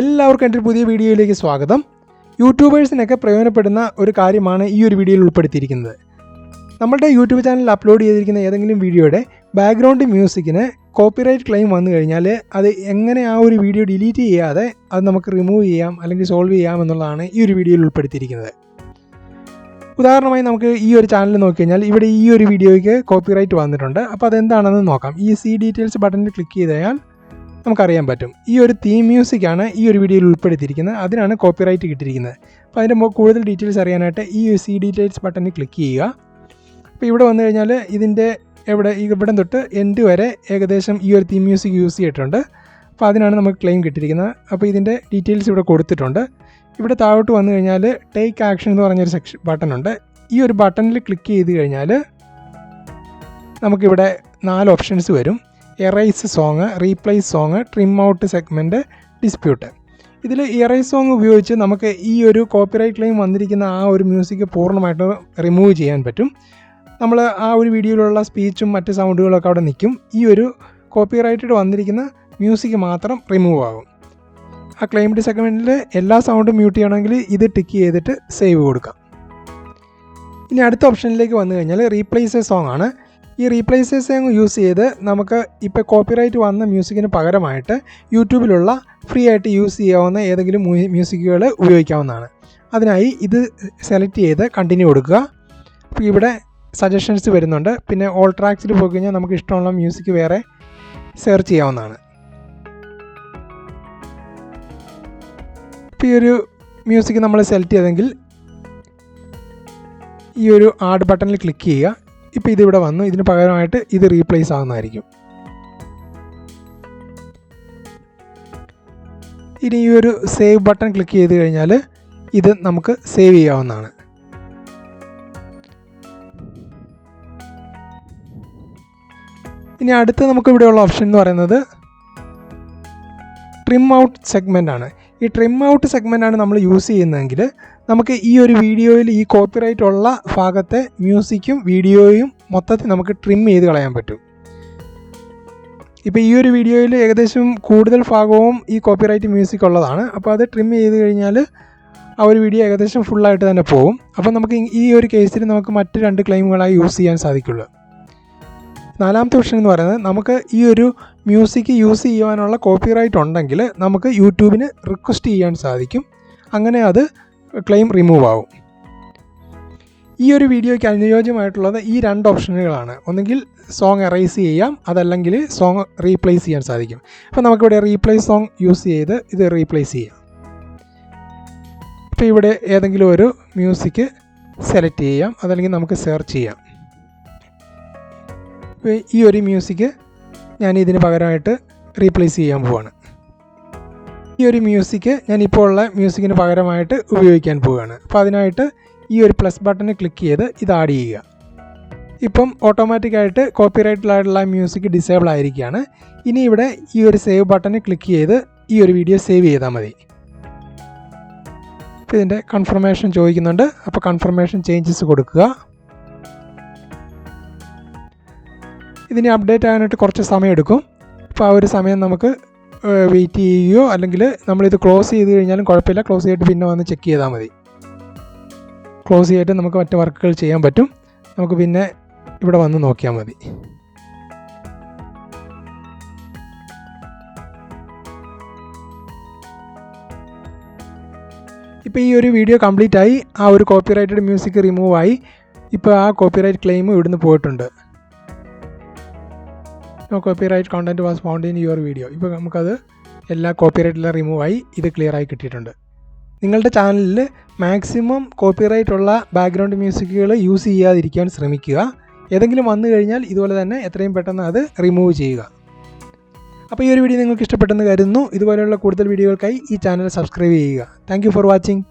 എല്ലാവർക്കും എന്റെ പുതിയ വീഡിയോയിലേക്ക് സ്വാഗതം. യൂട്യൂബേഴ്സിനൊക്കെ പ്രയോജനപ്പെടുന്ന ഒരു കാര്യമാണ് ഈ ഒരു വീഡിയോയിൽ ഉൾപ്പെടുത്തിയിരിക്കുന്നത്. നമ്മളുടെ യൂട്യൂബ് ചാനലിൽ അപ്ലോഡ് ചെയ്തിരിക്കുന്ന ഏതെങ്കിലും വീഡിയോയുടെ ബാക്ക്ഗ്രൗണ്ട് മ്യൂസിക്കിന് കോപ്പിറൈറ്റ് ക്ലെയിം വന്നു കഴിഞ്ഞാൽ അത് എങ്ങനെ ആ ഒരു വീഡിയോ ഡിലീറ്റ് ചെയ്യാതെ അത് നമുക്ക് റിമൂവ് ചെയ്യാം അല്ലെങ്കിൽ സോൾവ് ചെയ്യാം എന്നുള്ളതാണ് ഈ ഒരു വീഡിയോയിൽ ഉൾപ്പെടുത്തിയിരിക്കുന്നത്. ഉദാഹരണമായി നമുക്ക് ഈ ഒരു ചാനൽ നോക്കി കഴിഞ്ഞാൽ ഇവിടെ ഈ ഒരു വീഡിയോയ്ക്ക് കോപ്പിറൈറ്റ് വന്നിട്ടുണ്ട്. അപ്പോൾ അതെന്താണെന്ന് നോക്കാം. ഈ സി ഡീറ്റെയിൽസ് ബട്ടണിൽ ക്ലിക്ക് ചെയ്താൽ നമുക്കറിയാൻ പറ്റും. ഈ ഒരു തീം മ്യൂസിക്കാണ് ഈ ഒരു വീഡിയോയിൽ ഉൾപ്പെടുത്തിയിരിക്കുന്നത്. അതിനാണ് കോപ്പിറൈറ്റ് കിട്ടിയിരിക്കുന്നത്. അപ്പോൾ അതിന്റെ കൂടുതൽ ഡീറ്റെയിൽസ് അറിയാനായിട്ട് ഈ സി ഡീറ്റെയിൽസ് ബട്ടണിൽ ക്ലിക്ക് ചെയ്യുക. അപ്പോൾ ഇവിടെ വന്നു കഴിഞ്ഞാൽ ഇതിന്റെ എവിടെ ഇവിടം തൊട്ട് എൻഡ് വരെ ഏകദേശം ഈ ഒരു തീം മ്യൂസിക് യൂസ് ചെയ്തിട്ടുണ്ട്. അപ്പോൾ അതിനാണ് നമുക്ക് ക്ലെയിം കിട്ടിയിരിക്കുന്നത്. അപ്പോൾ ഇതിന്റെ ഡീറ്റെയിൽസ് ഇവിടെ കൊടുത്തിട്ടുണ്ട്. ഇവിടെ താഴോട്ട് വന്നു കഴിഞ്ഞാൽ ടേക്ക് ആക്ഷൻ എന്ന് പറഞ്ഞൊരു സെക്ഷൻ ബട്ടൺ ഉണ്ട്. ഈ ഒരു ബട്ടണിൽ ക്ലിക്ക് ചെയ്ത് കഴിഞ്ഞാൽ നമുക്കിവിടെ നാല് ഓപ്ഷൻസ് വരും. Erase song replace song trim out segment dispute ഇതിൽ ഇറൈസ് സോങ് ഉപയോഗിച്ച് നമുക്ക് ഈ ഒരു കോപ്പിറൈറ്റ് ക്ലെയിം വന്നിരിക്കുന്ന ആ ഒരു മ്യൂസിക് പൂർണമായിട്ട് റിമൂവ് ചെയ്യാൻ പറ്റും. നമ്മൾ ആ ഒരു വീഡിയോയിലുള്ള സ്പീച്ചും മറ്റ് സൗണ്ടുകളൊക്കെ അവിടെ നിൽക്കും. ഈ ഒരു കോപ്പിറൈറ്റഡ് വന്നിരിക്കുന്ന മ്യൂസിക് മാത്രം റിമൂവ് ആകും ആ ക്ലെയിംഡ് സെഗ്മെന്റിൽ എല്ലാ സൗണ്ടും മ്യൂട്ട് ചെയ്യണമെങ്കിൽ ഇത് ടിക്ക് ചെയ്തിട്ട് സേവ് കൊടുക്കാം. ഇനി അടുത്ത ഓപ്ഷനിലേക്ക് വന്നു കഴിഞ്ഞാൽ റീപ്ലേസ് എ സോങ് ആണ്. ഈ റീപ്ലേസേഴ്സ് അങ്ങ് യൂസ് ചെയ്ത് നമുക്ക് ഇപ്പോൾ കോപ്പിറൈറ്റ് വന്ന മ്യൂസിക്കിന് പകരമായിട്ട് യൂട്യൂബിലുള്ള ഫ്രീ ആയിട്ട് യൂസ് ചെയ്യാവുന്ന ഏതെങ്കിലും മ്യൂസിക്കുകൾ ഉപയോഗിക്കാവുന്നതാണ്. അതിനായി ഇത് സെലക്ട് ചെയ്ത് കണ്ടിന്യൂ കൊടുക്കുക. അപ്പോൾ ഇവിടെ സജഷൻസ് വരുന്നുണ്ട്. പിന്നെ ഓൾ ട്രാക്സിൽ പോയി കഴിഞ്ഞാൽ നമുക്ക് ഇഷ്ടമുള്ള മ്യൂസിക് വേറെ സെർച്ച് ചെയ്യാവുന്നതാണ്. ഇപ്പോൾ ഈ ഒരു മ്യൂസിക് നമ്മൾ സെലക്ട് ചെയ്തെങ്കിൽ ഈ ഒരു ആഡ് ബട്ടണിൽ ക്ലിക്ക് ചെയ്യുക. ഇപ്പോൾ ഇതിവിടെ വന്നു. ഇതിന് പകരമായിട്ട് ഇത് റീപ്ലേസ് ആവുന്നതായിരിക്കും. ഇനി ഈ ഒരു സേവ് ബട്ടൺ ക്ലിക്ക് ചെയ്ത് കഴിഞ്ഞാൽ ഇത് നമുക്ക് സേവ് ചെയ്യാവുന്നതാണ്. ഇനി അടുത്ത നമുക്ക് ഇവിടെയുള്ള ഓപ്ഷൻ എന്ന് പറയുന്നത് ട്രിം ഔട്ട് സെഗ്മെന്റ് ആണ്. ഈ ട്രിം ഔട്ട് സെഗ്മെന്റ് ആണ് നമ്മൾ യൂസ് ചെയ്യുന്നതെങ്കിൽ നമുക്ക് ഈ ഒരു വീഡിയോയിൽ ഈ കോപ്പിറൈറ്റ് ഉള്ള ഭാഗത്തെ മ്യൂസിക്കും വീഡിയോയും മൊത്തത്തിൽ നമുക്ക് ട്രിം ചെയ്ത് കളയാൻ പറ്റും. ഇപ്പോൾ ഈ ഒരു വീഡിയോയിൽ ഏകദേശം കൂടുതൽ ഭാഗവും ഈ കോപ്പിറൈറ്റ് മ്യൂസിക് ഉള്ളതാണ്. അപ്പോൾ അത് ട്രിം ചെയ്ത് കഴിഞ്ഞാൽ ആ ഒരു വീഡിയോ ഏകദേശം ഫുള്ളായിട്ട് തന്നെ പോകും. അപ്പോൾ നമുക്ക് ഈ ഒരു കേസിൽ നമുക്ക് മറ്റ് രണ്ട് ക്ലെയിമുകളായി യൂസ് ചെയ്യാൻ സാധിക്കുള്ളൂ. നാലാമത്തെ ഓപ്ഷൻ എന്ന് പറയുന്നത് നമുക്ക് ഈ ഒരു മ്യൂസിക് യൂസ് ചെയ്യുവാനുള്ള കോപ്പിറൈറ്റ് ഉണ്ടെങ്കിൽ നമുക്ക് യൂട്യൂബിന് റിക്വസ്റ്റ് ചെയ്യാൻ സാധിക്കും. അങ്ങനെ അത് ക്ലെയിം റിമൂവ് ആവും. ഈ ഒരു വീഡിയോയ്ക്ക് അനുയോജ്യമായിട്ടുള്ളത് ഈ രണ്ട് ഓപ്ഷനുകളാണ് ഒന്നുകിൽ സോങ് എറൈസ് ചെയ്യാം അതല്ലെങ്കിൽ സോങ് റീപ്ലേസ് ചെയ്യാൻ സാധിക്കും. അപ്പോൾ നമുക്കിവിടെ റീപ്ലേസ് സോങ് യൂസ് ചെയ്ത് ഇത് റീപ്ലേസ് ചെയ്യാം. ഇപ്പോൾ ഇവിടെ ഏതെങ്കിലും ഒരു മ്യൂസിക് സെലക്ട് ചെയ്യാം അതല്ലെങ്കിൽ നമുക്ക് സെർച്ച് ചെയ്യാം. ഈ ഒരു മ്യൂസിക് ഞാൻ ഇതിന് പകരമായിട്ട് റീപ്ലേസ് ചെയ്യാൻ പോവാണ്. ഈ ഒരു മ്യൂസിക് ഞാൻ ഇപ്പോൾ ഉള്ള മ്യൂസിക്കിന് പകരമായിട്ട് ഉപയോഗിക്കാൻ പോവുകയാണ് അപ്പോൾ അതിനായിട്ട് ഈ ഒരു പ്ലസ് ബട്ടണിൽ ക്ലിക്ക് ചെയ്ത് ഇത് ആഡ് ചെയ്യുക. ഇപ്പം ഓട്ടോമാറ്റിക്കായിട്ട് കോപ്പിറൈറ്റിലായിട്ടുള്ള മ്യൂസിക് ഡിസേബിൾ ആയിരിക്കുകയാണ്. ഇനി ഇവിടെ ഈ ഒരു സേവ് ബട്ടണിൽ ക്ലിക്ക് ചെയ്ത് ഈ ഒരു വീഡിയോ സേവ് ചെയ്താൽ മതി. ഇതിന്റെ കൺഫർമേഷൻ ചോദിക്കുന്നുണ്ട്. അപ്പോൾ കൺഫർമേഷൻ ചേഞ്ചസ് കൊടുക്കുക. ഇതിന് അപ്ഡേറ്റ് ആകാനായിട്ട് കുറച്ച് സമയം എടുക്കും അപ്പോൾ ആ ഒരു സമയം നമുക്ക് വെയിറ്റ് ചെയ്യുകയോ അല്ലെങ്കിൽ നമ്മളിത് ക്ലോസ് ചെയ്ത് കഴിഞ്ഞാലും കുഴപ്പമില്ല. ക്ലോസ് ചെയ്തിട്ട് പിന്നെ വന്ന് ചെക്ക് ചെയ്താൽ മതി. ക്ലോസ് ചെയ്തിട്ട് നമുക്ക് മറ്റ് വർക്കുകൾ ചെയ്യാൻ പറ്റും. നമുക്ക് പിന്നെ ഇവിടെ വന്ന് നോക്കിയാൽ മതി. ഇപ്പോൾ ഈ ഒരു വീഡിയോ കംപ്ലീറ്റ് ആയി. ആ ഒരു കോപ്പിറൈറ്റഡ് മ്യൂസിക് റിമൂവ് ആയി. ഇപ്പോൾ ആ കോപ്പിറൈറ്റ് ക്ലെയിം ഇവിടുന്ന് പോയിട്ടുണ്ട്. No copyright content was found in your video ഇപ്പോൾ നമുക്കത് എല്ലാ കോപ്പിറൈറ്റിലും റിമൂവ് ആയി ഇത് ക്ലിയർ ആയി കിട്ടിയിട്ടുണ്ട്. നിങ്ങളുടെ ചാനലിൽ മാക്സിമം കോപ്പിറൈറ്റ് ഉള്ള ബാക്ക്ഗ്രൗണ്ട് മ്യൂസിക്കുകൾ യൂസ് ചെയ്യാതിരിക്കാൻ ശ്രമിക്കുക. ഏതെങ്കിലും വന്നു കഴിഞ്ഞാൽ ഇതുപോലെ തന്നെ എത്രയും പെട്ടെന്ന് അത് റിമൂവ് ചെയ്യുക. അപ്പോൾ ഈ ഒരു വീഡിയോ നിങ്ങൾക്ക് ഇഷ്ടപ്പെട്ടെന്ന് കരുതുന്നു. ഇതുപോലെയുള്ള കൂടുതൽ വീഡിയോകൾക്കായി ഈ ചാനൽ സബ്സ്ക്രൈബ് ചെയ്യുക. Thank for watching